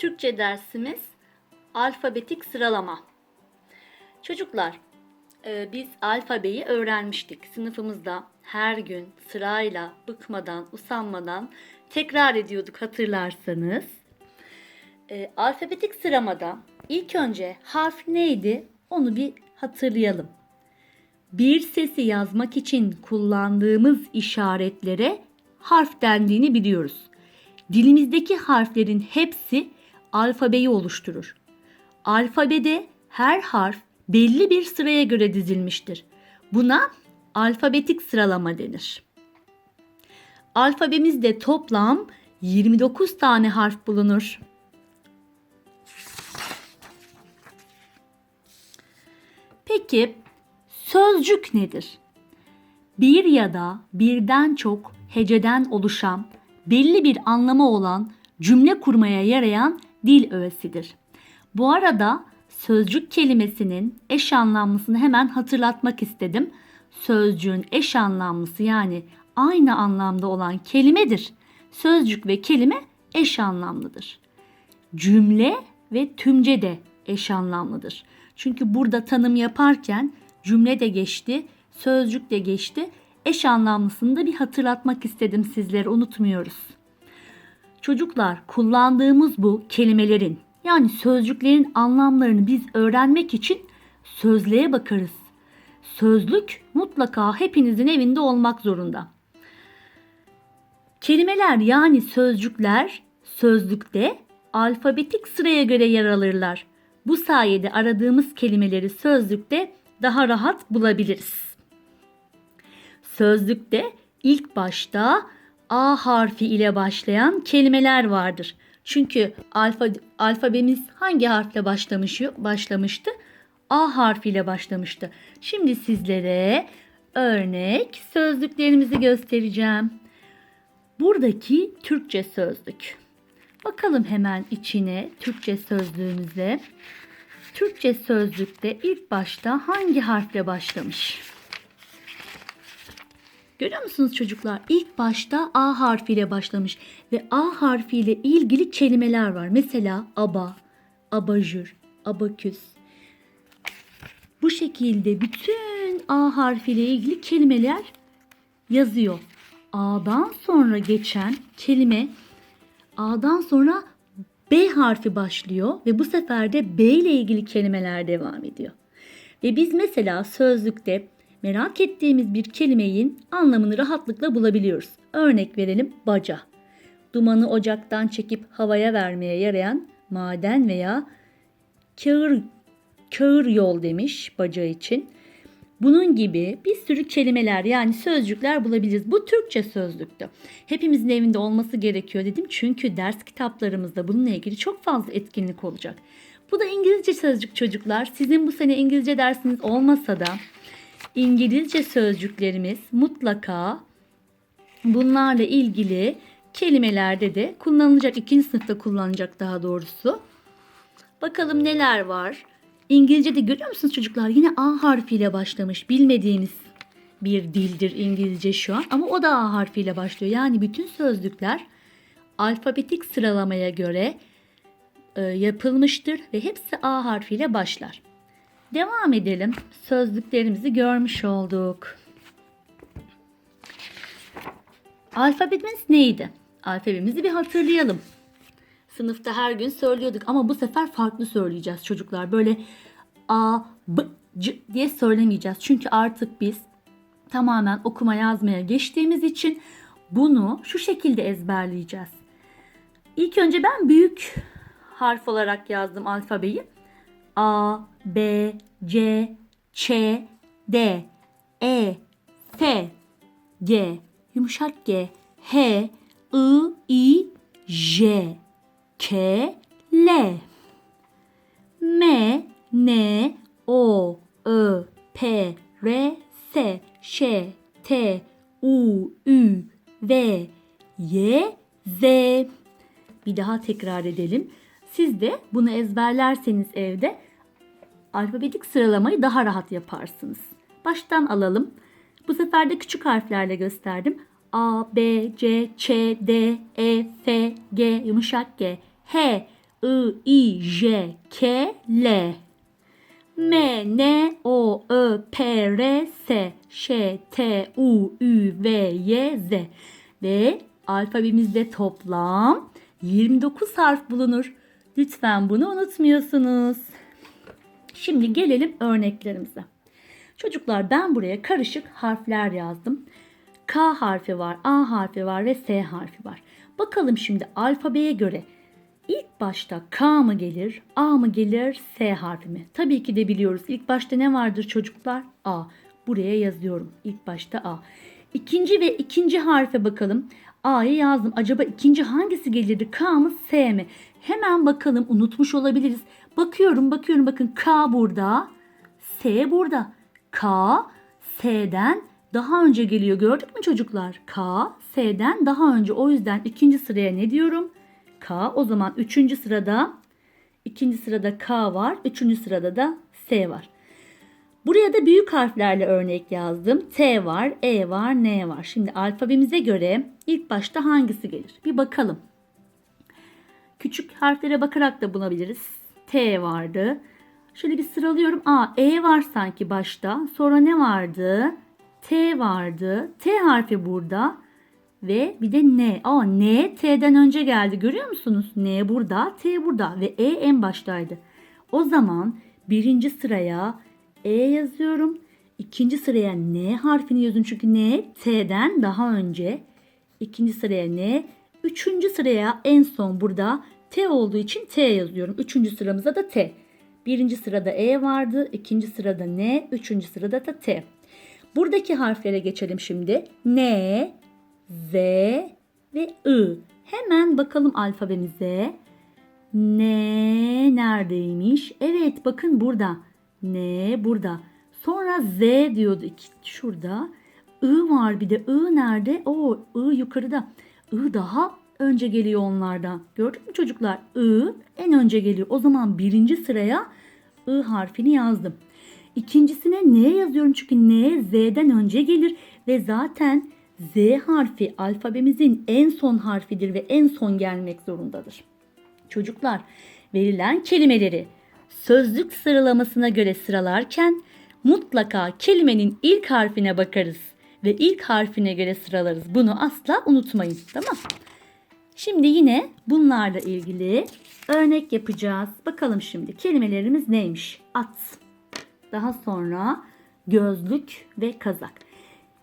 Türkçe dersimiz alfabetik sıralama. Çocuklar, e, biz alfabeyi öğrenmiştik. Sınıfımızda her gün sırayla, bıkmadan, usanmadan tekrar ediyorduk hatırlarsanız. E, alfabetik sıramada ilk önce harf neydi onu bir hatırlayalım. Bir sesi yazmak için kullandığımız işaretlere harf dendiğini biliyoruz. Dilimizdeki harflerin hepsi alfabeyi oluşturur. Alfabede her harf belli bir sıraya göre dizilmiştir. Buna alfabetik sıralama denir. Alfabemizde toplam 29 tane harf bulunur. Peki sözcük nedir? Bir ya da birden çok heceden oluşan, belli bir anlamı olan cümle kurmaya yarayan dil öğesidir. Bu arada sözcük kelimesinin eş anlamlısını hemen hatırlatmak istedim. Sözcüğün eş anlamlısı yani aynı anlamda olan kelimedir. Sözcük ve kelime eş anlamlıdır. Cümle ve tümce de eş anlamlıdır. Çünkü burada tanım yaparken cümle de geçti, sözcük de geçti. Eş anlamlısını da bir hatırlatmak istedim sizlere unutmuyoruz. Çocuklar kullandığımız bu kelimelerin yani sözcüklerin anlamlarını biz öğrenmek için sözlüğe bakarız. Sözlük mutlaka hepinizin evinde olmak zorunda. Kelimeler yani sözcükler sözlükte alfabetik sıraya göre yer alırlar. Bu sayede aradığımız kelimeleri sözlükte daha rahat bulabiliriz. Sözlükte ilk başta A harfi ile başlayan kelimeler vardır. Çünkü alfa, alfabemiz hangi harfle başlamış, başlamıştı? A harfiyle başlamıştı. Şimdi sizlere örnek sözlüklerimizi göstereceğim. Buradaki Türkçe sözlük. Bakalım hemen içine Türkçe sözlüğümüze. Türkçe sözlükte ilk başta hangi harfle başlamış? Görüyor musunuz çocuklar? İlk başta A harfiyle başlamış ve A harfiyle ilgili kelimeler var. Mesela aba, abajur, abaküs. Bu şekilde bütün A harfiyle ilgili kelimeler yazıyor. A'dan sonra geçen kelime A'dan sonra B harfi başlıyor ve bu sefer de B ile ilgili kelimeler devam ediyor. Ve biz mesela sözlükte merak ettiğimiz bir kelimenin anlamını rahatlıkla bulabiliyoruz. Örnek verelim baca. Dumanı ocaktan çekip havaya vermeye yarayan maden veya kağır, kağır yol demiş baca için. Bunun gibi bir sürü kelimeler yani sözcükler bulabiliriz. Bu Türkçe sözlüktü. Hepimizin evinde olması gerekiyor dedim. Çünkü ders kitaplarımızda bununla ilgili çok fazla etkinlik olacak. Bu da İngilizce sözcük çocuklar. Sizin bu sene İngilizce dersiniz olmasa da İngilizce sözcüklerimiz mutlaka bunlarla ilgili kelimelerde de kullanılacak. ikinci sınıfta kullanılacak daha doğrusu. Bakalım neler var. İngilizce'de görüyor musunuz çocuklar? Yine A harfiyle başlamış. Bilmediğimiz bir dildir İngilizce şu an ama o da A harfiyle başlıyor. Yani bütün sözlükler alfabetik sıralamaya göre e, yapılmıştır ve hepsi A harfiyle başlar. Devam edelim. Sözlüklerimizi görmüş olduk. Alfabemiz neydi? Alfabemizi bir hatırlayalım. Sınıfta her gün söylüyorduk ama bu sefer farklı söyleyeceğiz çocuklar. Böyle a, b, c diye söylemeyeceğiz. Çünkü artık biz tamamen okuma yazmaya geçtiğimiz için bunu şu şekilde ezberleyeceğiz. İlk önce ben büyük harf olarak yazdım alfabeyi. A, B, C, Ç, D, E, F, G, yumuşak G, H, I, I, J, K, L, M, N, O, Ö, P, R, S, Ş, T, U, Ü, V, Y, Z. Bir daha tekrar edelim. Siz de bunu ezberlerseniz evde alfabetik sıralamayı daha rahat yaparsınız. Baştan alalım. Bu sefer de küçük harflerle gösterdim. A, B, C, Ç, D, E, F, G, yumuşak G, H, I, I, J, K, L. M, N, O, Ö, P, R, S, Ş, T, U, Ü, V, Y, Z. Ve alfabemizde toplam 29 harf bulunur. Lütfen bunu unutmuyorsunuz. Şimdi gelelim örneklerimize. Çocuklar ben buraya karışık harfler yazdım. K harfi var, A harfi var ve S harfi var. Bakalım şimdi alfabeye göre ilk başta K mı gelir, A mı gelir, S harfi mi? Tabii ki de biliyoruz. İlk başta ne vardır çocuklar? A. Buraya yazıyorum. İlk başta A. İkinci ve ikinci harfe bakalım. A'yı yazdım. Acaba ikinci hangisi gelirdi? K mı S mi? Hemen bakalım unutmuş olabiliriz. Bakıyorum bakıyorum bakın K burada. S burada. K S'den daha önce geliyor. Gördük mü çocuklar? K S'den daha önce. O yüzden ikinci sıraya ne diyorum? K. O zaman üçüncü sırada ikinci sırada K var. Üçüncü sırada da S var. Buraya da büyük harflerle örnek yazdım. T var, E var, N var. Şimdi alfabemize göre ilk başta hangisi gelir? Bir bakalım. Küçük harflere bakarak da bulabiliriz. T vardı. Şöyle bir sıralıyorum. A, E var sanki başta. Sonra ne vardı? T vardı. T harfi burada. Ve bir de N. Aa, N T'den önce geldi. Görüyor musunuz? N burada, T burada ve E en baştaydı. O zaman birinci sıraya E yazıyorum. İkinci sıraya N harfini yazıyorum. Çünkü N T'den daha önce. İkinci sıraya N. Üçüncü sıraya en son burada T olduğu için T yazıyorum. Üçüncü sıramıza da T. Birinci sırada E vardı. ikinci sırada N. Üçüncü sırada da T. Buradaki harflere geçelim şimdi. N, Z ve I. Hemen bakalım alfabemize. N neredeymiş? Evet bakın burada. N burada. Sonra Z diyordu. Şurada. I var bir de. I nerede? O I yukarıda. I daha önce geliyor onlardan. Gördük mü çocuklar? I en önce geliyor. O zaman birinci sıraya I harfini yazdım. İkincisine N yazıyorum çünkü N Z'den önce gelir ve zaten Z harfi alfabemizin en son harfidir ve en son gelmek zorundadır. Çocuklar verilen kelimeleri sözlük sıralamasına göre sıralarken mutlaka kelimenin ilk harfine bakarız ve ilk harfine göre sıralarız. Bunu asla unutmayın. Tamam? Şimdi yine bunlarla ilgili örnek yapacağız. Bakalım şimdi kelimelerimiz neymiş? At. Daha sonra gözlük ve kazak.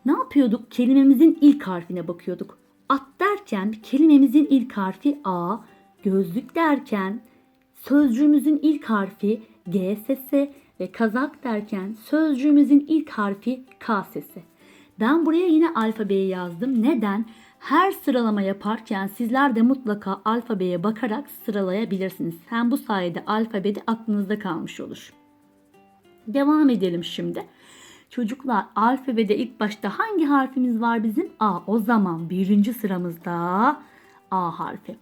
Ne yapıyorduk? Kelimemizin ilk harfine bakıyorduk. At derken kelimemizin ilk harfi A, gözlük derken sözcüğümüzün ilk harfi G sesi ve kazak derken sözcüğümüzün ilk harfi K sesi. Ben buraya yine alfabeyi yazdım. Neden? Her sıralama yaparken sizler de mutlaka alfabeye bakarak sıralayabilirsiniz. Hem bu sayede alfabede aklınızda kalmış olur. Devam edelim şimdi. Çocuklar alfabede ilk başta hangi harfimiz var bizim? A. O zaman birinci sıramızda A harfi.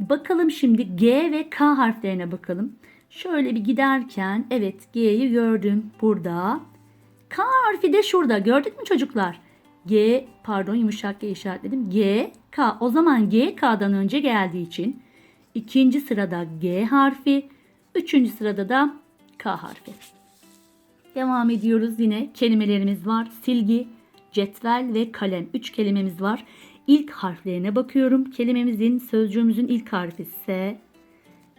Bakalım şimdi G ve K harflerine bakalım. Şöyle bir giderken evet G'yi gördüm burada. K harfi de şurada gördük mü çocuklar? G pardon yumuşak G işaretledim. G, K. O zaman G K'dan önce geldiği için ikinci sırada G harfi, üçüncü sırada da K harfi. Devam ediyoruz yine kelimelerimiz var. Silgi, cetvel ve kalem. Üç kelimemiz var. İlk harflerine bakıyorum. Kelimemizin, sözcüğümüzün ilk harfi S,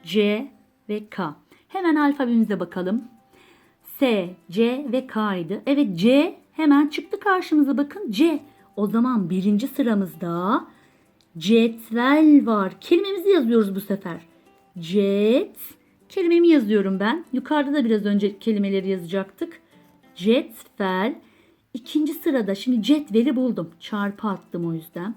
C ve K. Hemen alfabemize bakalım. S, C ve K idi. Evet C hemen çıktı karşımıza bakın C. O zaman birinci sıramızda cetvel var. Kelimemizi yazıyoruz bu sefer. Cet. Kelimemi yazıyorum ben. Yukarıda da biraz önce kelimeleri yazacaktık. Cetvel. İkinci sırada şimdi cetveli buldum. Çarpı attım o yüzden.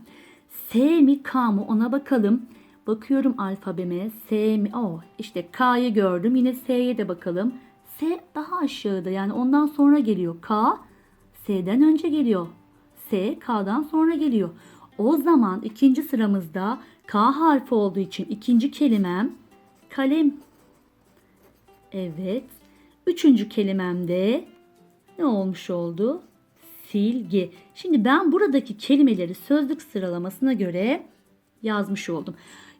S mi K mı ona bakalım. Bakıyorum alfabeme. S mi? Oh, işte K'yı gördüm. Yine S'ye de bakalım. S daha aşağıda yani ondan sonra geliyor. K S'den önce geliyor. S K'dan sonra geliyor. O zaman ikinci sıramızda K harfi olduğu için ikinci kelimem kalem. Evet. Üçüncü kelimemde ne olmuş oldu? Silgi. Şimdi ben buradaki kelimeleri sözlük sıralamasına göre yazmış oldum.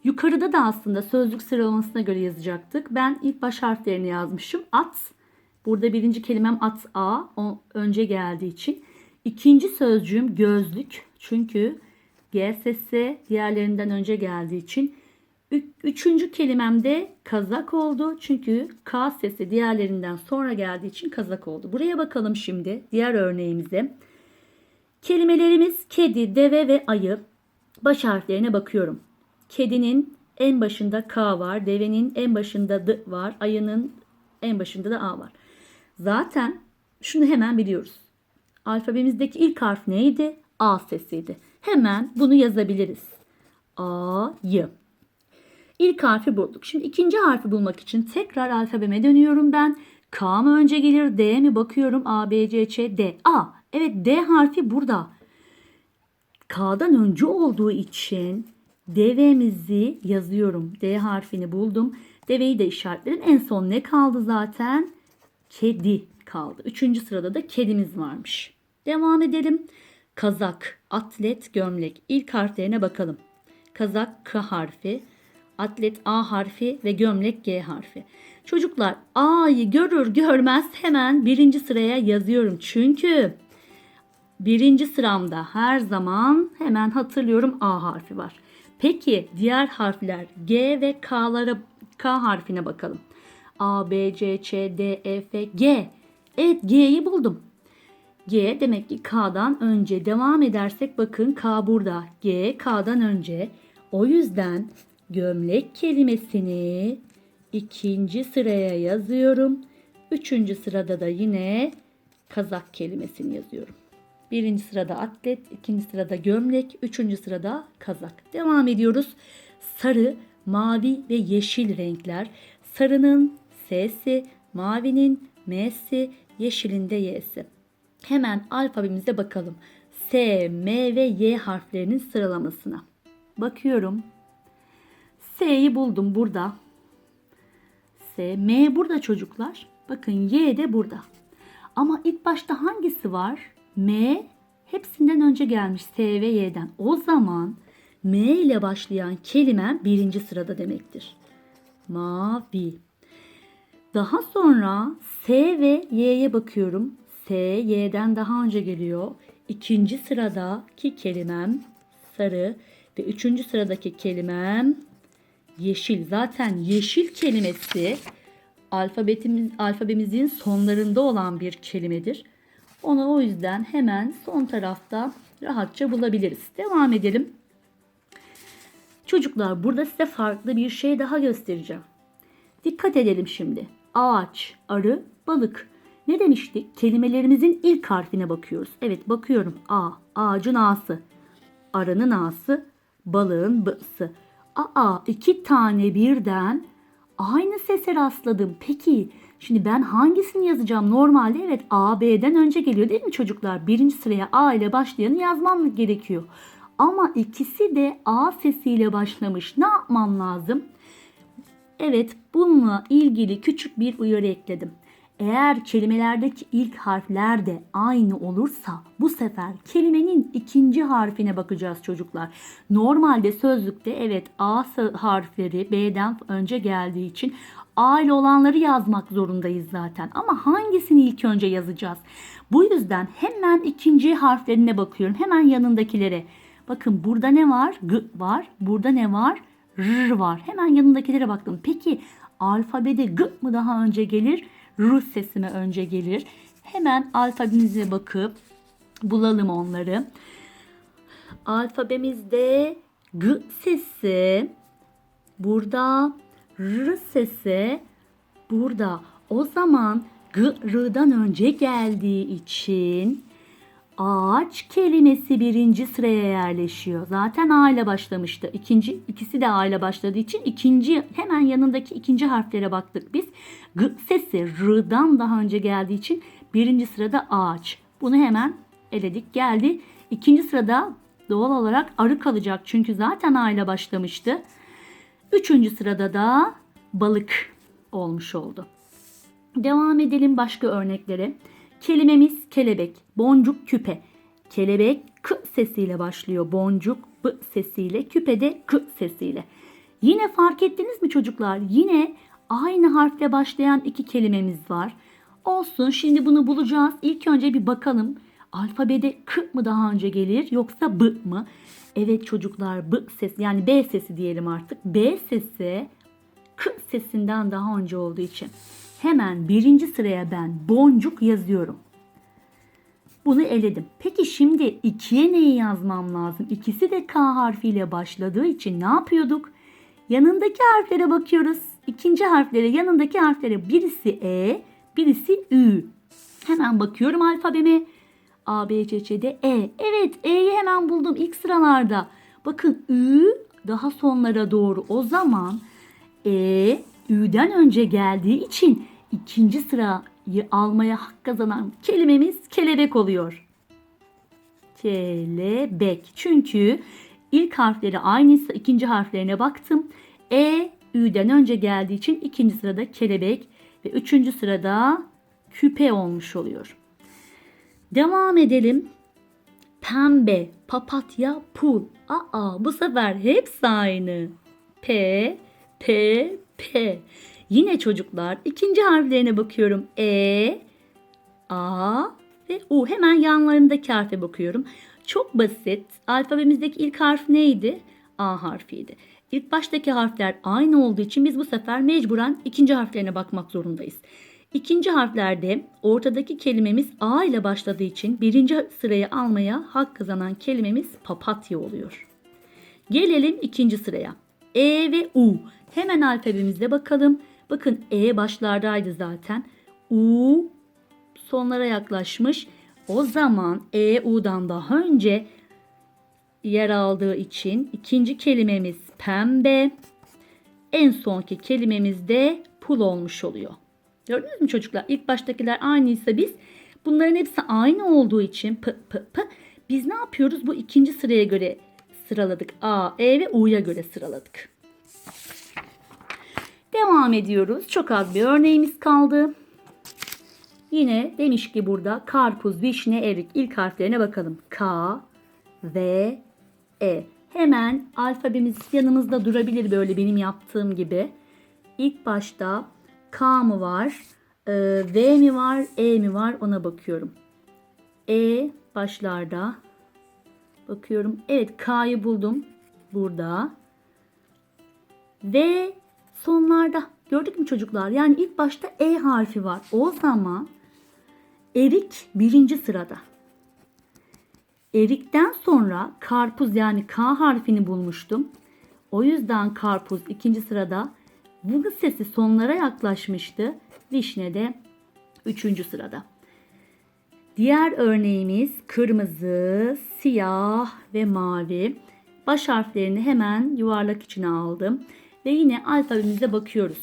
Yukarıda da aslında sözlük sıralamasına göre yazacaktık. Ben ilk baş harflerini yazmışım. At. Burada birinci kelimem at a. O önce geldiği için. İkinci sözcüğüm gözlük. Çünkü G sesi diğerlerinden önce geldiği için. Üçüncü kelimem de kazak oldu. Çünkü K sesi diğerlerinden sonra geldiği için kazak oldu. Buraya bakalım şimdi diğer örneğimize. Kelimelerimiz kedi, deve ve ayı. Baş harflerine bakıyorum. Kedinin en başında K var, devenin en başında D var, ayının en başında da A var. Zaten şunu hemen biliyoruz. Alfabemizdeki ilk harf neydi? A sesiydi. Hemen bunu yazabiliriz. A. İlk harfi bulduk. Şimdi ikinci harfi bulmak için tekrar alfabeme dönüyorum ben. K mı önce gelir, D mi bakıyorum? A, B, C, Ç, D. A. Evet D harfi burada. K'dan önce olduğu için devemizi yazıyorum. D harfini buldum. Deveyi de işaretledim. En son ne kaldı zaten? Kedi kaldı. Üçüncü sırada da kedimiz varmış. Devam edelim. Kazak, atlet, gömlek. İlk harflerine bakalım. Kazak K harfi, atlet A harfi ve gömlek G harfi. Çocuklar A'yı görür görmez hemen birinci sıraya yazıyorum. Çünkü birinci sıramda her zaman hemen hatırlıyorum A harfi var. Peki diğer harfler G ve K'lara K harfine bakalım. A, B, C, Ç, D, E, F, G. Evet G'yi buldum. G demek ki K'dan önce devam edersek bakın K burada. G K'dan önce. O yüzden gömlek kelimesini ikinci sıraya yazıyorum. Üçüncü sırada da yine kazak kelimesini yazıyorum. Birinci sırada atlet, ikinci sırada gömlek, üçüncü sırada kazak. Devam ediyoruz. Sarı, mavi ve yeşil renkler. Sarının S'si, mavinin M'si, yeşilin de Y'si. Hemen alfabemize bakalım. S, M ve Y harflerinin sıralamasına. Bakıyorum. S'yi buldum burada. S, M burada çocuklar. Bakın Y de burada. Ama ilk başta hangisi var? M hepsinden önce gelmiş S ve Y'den. O zaman M ile başlayan kelime birinci sırada demektir. Mavi. Daha sonra S ve Y'ye bakıyorum. S, Y'den daha önce geliyor. İkinci sıradaki kelimem sarı ve üçüncü sıradaki kelimem yeşil. Zaten yeşil kelimesi alfabetimiz, alfabemizin sonlarında olan bir kelimedir. Onu o yüzden hemen son tarafta rahatça bulabiliriz. Devam edelim. Çocuklar burada size farklı bir şey daha göstereceğim. Dikkat edelim şimdi. Ağaç, arı, balık. Ne demiştik? Kelimelerimizin ilk harfine bakıyoruz. Evet bakıyorum. A, ağacın A'sı. Arının A'sı, balığın B'sı. Aa iki tane birden aynı sese rastladım. Peki şimdi ben hangisini yazacağım? Normalde evet A, B'den önce geliyor değil mi çocuklar? Birinci sıraya A ile başlayanı yazmam gerekiyor. Ama ikisi de A sesiyle başlamış. Ne yapmam lazım? Evet, bununla ilgili küçük bir uyarı ekledim. Eğer kelimelerdeki ilk harfler de aynı olursa bu sefer kelimenin ikinci harfine bakacağız çocuklar. Normalde sözlükte evet A harfleri B'den önce geldiği için A ile olanları yazmak zorundayız zaten. Ama hangisini ilk önce yazacağız? Bu yüzden hemen ikinci harflerine bakıyorum. Hemen yanındakilere. Bakın burada ne var? G var. Burada ne var? R var. Hemen yanındakilere baktım. Peki alfabede G mı daha önce gelir? R sesi mi önce gelir? Hemen alfabemize bakıp bulalım onları. Alfabemizde G sesi burada, R sesi burada. O zaman G, R'dan önce geldiği için ağaç kelimesi birinci sıraya yerleşiyor. Zaten A ile başlamıştı. İkinci, ikisi de A ile başladığı için ikinci hemen yanındaki ikinci harflere baktık biz. G sesi R'dan daha önce geldiği için birinci sırada ağaç. Bunu hemen eledik geldi. İkinci sırada doğal olarak arı kalacak. Çünkü zaten A ile başlamıştı. Üçüncü sırada da balık olmuş oldu. Devam edelim başka örneklere. Kelimemiz kelebek, boncuk, küpe. Kelebek k sesiyle başlıyor. Boncuk b sesiyle, küpe de k sesiyle. Yine fark ettiniz mi çocuklar? Yine aynı harfle başlayan iki kelimemiz var. Olsun şimdi bunu bulacağız. İlk önce bir bakalım. Alfabede k mı daha önce gelir yoksa b mı? Evet çocuklar b sesi yani b sesi diyelim artık. B sesi k sesinden daha önce olduğu için hemen birinci sıraya ben boncuk yazıyorum. Bunu eledim. Peki şimdi ikiye neyi yazmam lazım? İkisi de K harfiyle başladığı için ne yapıyorduk? Yanındaki harflere bakıyoruz. İkinci harflere, yanındaki harflere birisi E, birisi Ü. Hemen bakıyorum alfabeme. A, B, C, C, D, E. Evet E'yi hemen buldum ilk sıralarda. Bakın Ü daha sonlara doğru. O zaman E, Ü'den önce geldiği için ikinci sırayı almaya hak kazanan kelimemiz kelebek oluyor. Kelebek. Çünkü ilk harfleri aynıysa ikinci harflerine baktım. E, Ü'den önce geldiği için ikinci sırada kelebek ve üçüncü sırada küpe olmuş oluyor. Devam edelim. Pembe, papatya, pul. Aa bu sefer hepsi aynı. P, P, P. Yine çocuklar ikinci harflerine bakıyorum. E, A ve U. Hemen yanlarındaki harfe bakıyorum. Çok basit. Alfabemizdeki ilk harf neydi? A harfiydi. İlk baştaki harfler aynı olduğu için biz bu sefer mecburen ikinci harflerine bakmak zorundayız. İkinci harflerde ortadaki kelimemiz A ile başladığı için birinci sırayı almaya hak kazanan kelimemiz papatya oluyor. Gelelim ikinci sıraya. E ve U. Hemen alfabemizde bakalım. Bakın E başlardaydı zaten. U sonlara yaklaşmış. O zaman E U'dan daha önce yer aldığı için ikinci kelimemiz pembe. En sonki kelimemiz de pul olmuş oluyor. Gördünüz mü çocuklar? İlk baştakiler aynıysa biz bunların hepsi aynı olduğu için p, p, p, biz ne yapıyoruz? Bu ikinci sıraya göre sıraladık. A, E ve U'ya göre sıraladık. Devam ediyoruz. Çok az bir örneğimiz kaldı. Yine demiş ki burada karpuz, vişne, erik ilk harflerine bakalım. K, V, E. Hemen alfabemiz yanımızda durabilir böyle benim yaptığım gibi. İlk başta K mı var, e, V mi var, E mi var ona bakıyorum. E başlarda. Bakıyorum. Evet K'yı buldum. Burada. V sonlarda. Gördük mü çocuklar? Yani ilk başta E harfi var. O zaman erik birinci sırada. Erikten sonra karpuz yani K harfini bulmuştum. O yüzden karpuz ikinci sırada. Vıgı sesi sonlara yaklaşmıştı. Vişne de üçüncü sırada. Diğer örneğimiz kırmızı, siyah ve mavi. Baş harflerini hemen yuvarlak içine aldım. Ve yine alfabemize bakıyoruz.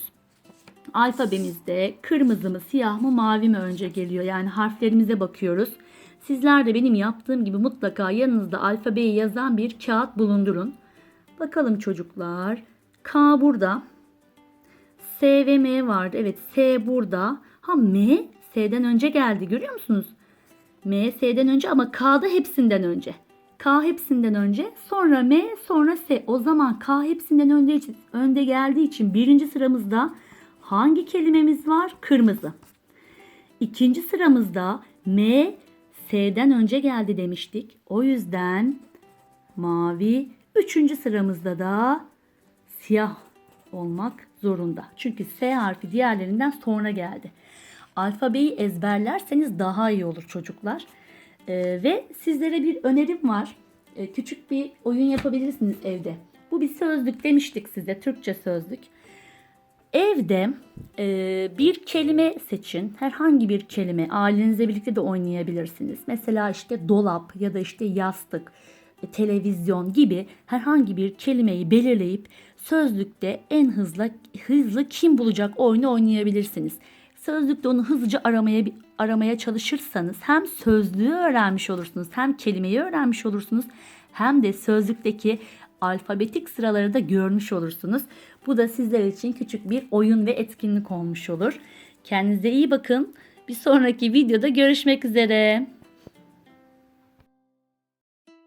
Alfabemizde kırmızı mı, siyah mı, mavi mi önce geliyor? Yani harflerimize bakıyoruz. Sizler de benim yaptığım gibi mutlaka yanınızda alfabeyi yazan bir kağıt bulundurun. Bakalım çocuklar. K burada. S ve M vardı. Evet S burada. Ha M S'den önce geldi. Görüyor musunuz? M S'den önce ama K da hepsinden önce. K hepsinden önce sonra M sonra S. O zaman K hepsinden önde, önde geldiği için birinci sıramızda hangi kelimemiz var? Kırmızı. İkinci sıramızda M S'den önce geldi demiştik. O yüzden mavi. Üçüncü sıramızda da siyah olmak zorunda. Çünkü S harfi diğerlerinden sonra geldi. Alfabeyi ezberlerseniz daha iyi olur çocuklar. Ee, ve sizlere bir önerim var. Ee, küçük bir oyun yapabilirsiniz evde. Bu bir sözlük demiştik size. Türkçe sözlük. Evde e, bir kelime seçin. Herhangi bir kelime. Ailenizle birlikte de oynayabilirsiniz. Mesela işte dolap ya da işte yastık, e, televizyon gibi herhangi bir kelimeyi belirleyip sözlükte en hızlı hızlı kim bulacak oyunu oynayabilirsiniz. Sözlükte onu hızlıca aramaya aramaya çalışırsanız hem sözlüğü öğrenmiş olursunuz, hem kelimeyi öğrenmiş olursunuz, hem de sözlükteki alfabetik sıraları da görmüş olursunuz. Bu da sizler için küçük bir oyun ve etkinlik olmuş olur. Kendinize iyi bakın. Bir sonraki videoda görüşmek üzere.